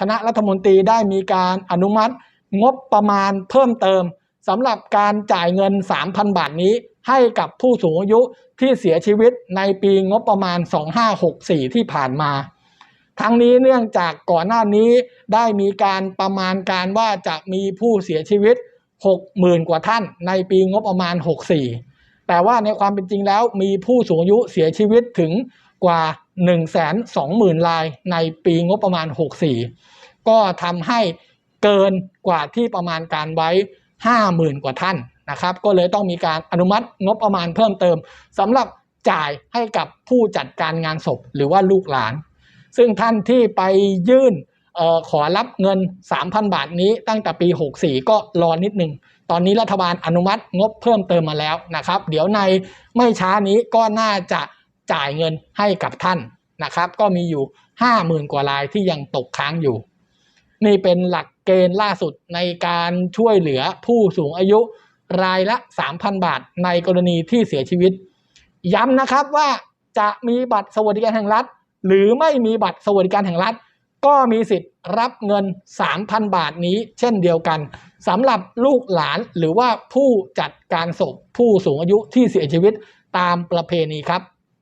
คณะรัฐมนตรีได้มีการอนุมัติงบประมาณเพิ่มเติมสำหรับการจ่ายเงิน 3,000 บาทนี้ให้กับผู้สูงอายุที่เสียชีวิตในปีงบประมาณ 2564 ที่ผ่านมา ทั้งนี้เนื่องจากก่อนหน้านี้ได้มีการประมาณการว่าจะมีผู้เสียชีวิต 60,000 กว่าท่านในปีงบประมาณ 64 แต่ว่าในความเป็นจริงแล้วมีผู้สูงอายุเสียชีวิตถึงกว่า 120,000 รายในปีงบประมาณ 64 ก็ทำให้เกินกว่าที่ประมาณการไว้ 50,000 กว่าท่านนะครับ ก็เลยต้องมีการอนุมัติงบประมาณเพิ่มเติมสำหรับจ่ายให้กับผู้จัดการงานศพหรือว่าลูกหลาน ซึ่งท่านที่ไปยื่นออขอรับเงิน 3,000 บาทนี้ตั้งแต่ปี 64 ก็รอนิดนึง ตอนนี้รัฐบาลอนุมัติงบเพิ่มเติมมาแล้วนะครับ เดี๋ยวในไม่ช้านี้ก็น่าจะ จ่ายเงินให้กับท่านนะครับ ก็มีอยู่ 50,000 กว่ารายที่ยังตกค้างอยู่ นี่เป็นหลักเกณฑ์ล่าสุดในการช่วยเหลือผู้สูงอายุรายละ 3,000 บาทในกรณีที่เสียชีวิต ย้ำนะครับว่าจะมีบัตรสวัสดิการแห่งรัฐ หรือไม่มีบัตรสวัสดิการแห่งรัฐ ก็มีสิทธิ์รับเงิน 3,000 บาทนี้เช่นเดียวกันสำหรับลูกหลานหรือว่าผู้จัดการศพผู้สูงอายุที่เสียชีวิตตามประเพณีครับ